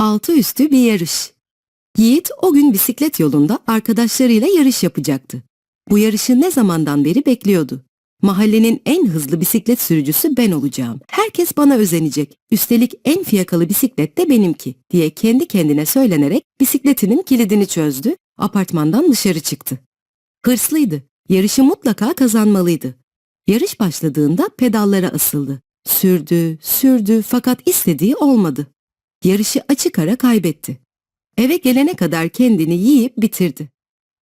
Altı üstü bir yarış. Yiğit o gün bisiklet yolunda arkadaşlarıyla yarış yapacaktı. Bu yarışı ne zamandan beri bekliyordu. Mahallenin en hızlı bisiklet sürücüsü ben olacağım. Herkes bana özenecek. Üstelik en fiyakalı bisiklet de benimki diye kendi kendine söylenerek bisikletinin kilidini çözdü, apartmandan dışarı çıktı. Hırslıydı. Yarışı mutlaka kazanmalıydı. Yarış başladığında pedallara asıldı. Sürdü, sürdü fakat istediği olmadı. Yarışı açık ara kaybetti. Eve gelene kadar kendini yiyip bitirdi.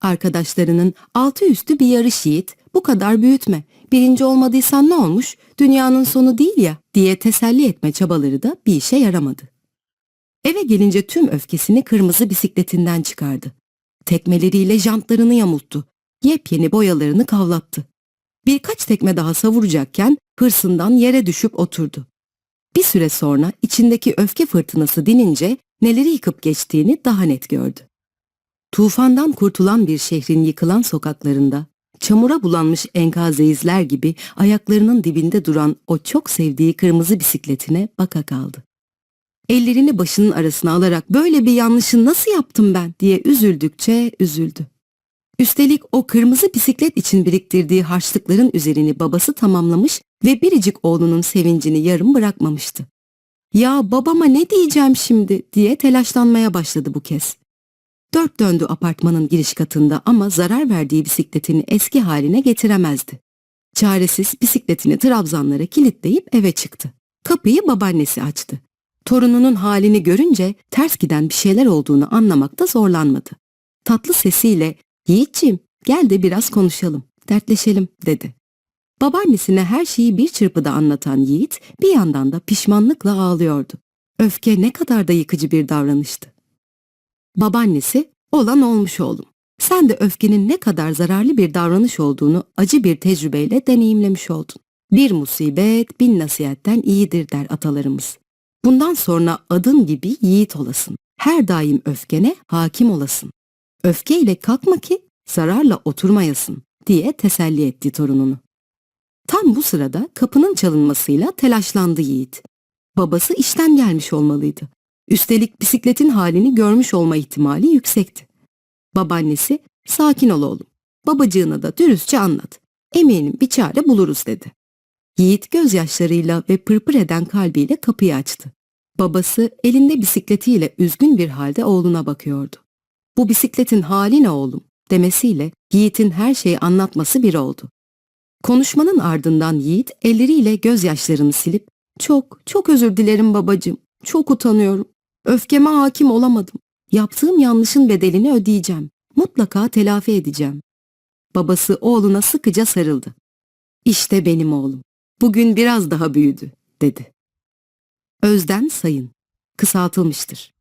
Arkadaşlarının altı üstü bir yarış yiğit, bu kadar büyütme, birinci olmadıysan ne olmuş, dünyanın sonu değil ya diye teselli etme çabaları da bir işe yaramadı. Eve gelince tüm öfkesini kırmızı bisikletinden çıkardı. Tekmeleriyle jantlarını yamulttu, yepyeni boyalarını kavlattı. Birkaç tekme daha savuracakken hırsından yere düşüp oturdu. Bir süre sonra içindeki öfke fırtınası dinince neleri yıkıp geçtiğini daha net gördü. Tufandan kurtulan bir şehrin yıkılan sokaklarında, çamura bulanmış enkaz izler gibi ayaklarının dibinde duran o çok sevdiği kırmızı bisikletine baka kaldı. Ellerini başının arasına alarak böyle bir yanlışı nasıl yaptım ben diye üzüldükçe üzüldü. Üstelik o kırmızı bisiklet için biriktirdiği harçlıkların üzerini babası tamamlamış ve biricik oğlunun sevincini yarım bırakmamıştı. Ya babama ne diyeceğim şimdi diye telaşlanmaya başladı bu kez. Dört döndü apartmanın giriş katında ama zarar verdiği bisikletini eski haline getiremezdi. Çaresiz bisikletini trabzanlara kilitleyip eve çıktı. Kapıyı babaannesi açtı. Torununun halini görünce ters giden bir şeyler olduğunu anlamakta zorlanmadı. Tatlı sesiyle Yiğitciğim gel de biraz konuşalım, dertleşelim dedi. Babaannesine her şeyi bir çırpıda anlatan Yiğit bir yandan da pişmanlıkla ağlıyordu. Öfke ne kadar da yıkıcı bir davranıştı. Babaannesi, olan olmuş oğlum. Sen de öfkenin ne kadar zararlı bir davranış olduğunu acı bir tecrübeyle deneyimlemiş oldun. Bir musibet bin nasihatten iyidir der atalarımız. Bundan sonra adın gibi yiğit olasın. Her daim öfkene hakim olasın. Öfkeyle kalkma ki zararla oturmayasın diye teselli etti torununu. Tam bu sırada kapının çalınmasıyla telaşlandı Yiğit. Babası işten gelmiş olmalıydı. Üstelik bisikletin halini görmüş olma ihtimali yüksekti. Babaannesi, sakin ol oğlum. Babacığına da dürüstçe anlat. Eminim bir çare buluruz dedi. Yiğit gözyaşlarıyla ve pırpır eden kalbiyle kapıyı açtı. Babası elinde bisikletiyle üzgün bir halde oğluna bakıyordu. Bu bisikletin hali ne oğlum demesiyle Yiğit'in her şeyi anlatması bir oldu. Konuşmanın ardından Yiğit elleriyle gözyaşlarını silip çok çok özür dilerim babacığım. Çok utanıyorum. Öfkeme hakim olamadım. Yaptığım yanlışın bedelini ödeyeceğim. Mutlaka telafi edeceğim. Babası oğluna sıkıca sarıldı. İşte benim oğlum. Bugün biraz daha büyüdü, dedi. Özden Sayın. Kısaltılmıştır.